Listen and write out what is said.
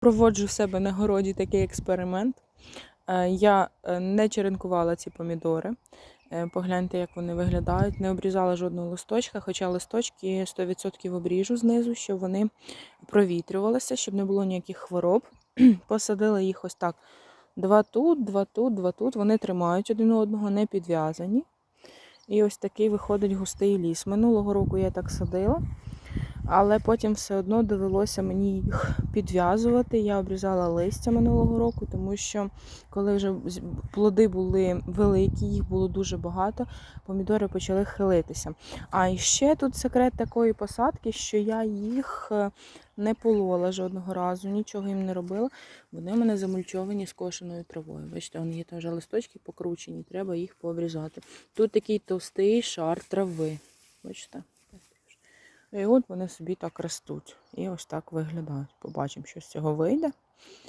Проводжу в себе на городі такий експеримент. Е, Я е, не черенкувала ці помідори. Е, Погляньте, як вони виглядають. Не обрізала жодного листочка, хоча листочки 100% обріжу знизу, щоб вони провітрювалися, щоб не було ніяких хвороб. Посадила їх ось так. Два тут, два тут, два тут. Вони тримають один одного, не підв'язані. І ось такий виходить густий ліс. Минулого року я так садила, але потім все одно довелося мені їх підв'язувати. Я обрізала листя минулого року, тому що коли вже плоди були великі, їх було дуже багато, помідори почали хилитися. А ще тут секрет такої посадки, що я їх е, не полола жодного разу, нічого їм не робила. Вони в мене замульчовані скошеною травою. Бачите, вони є теж листочки покручені, треба їх пообрізати. Тут такий товстий шар трави. Бачите? І от вони собі так ростуть. І ось так виглядають. Побачимо, що з цього вийде.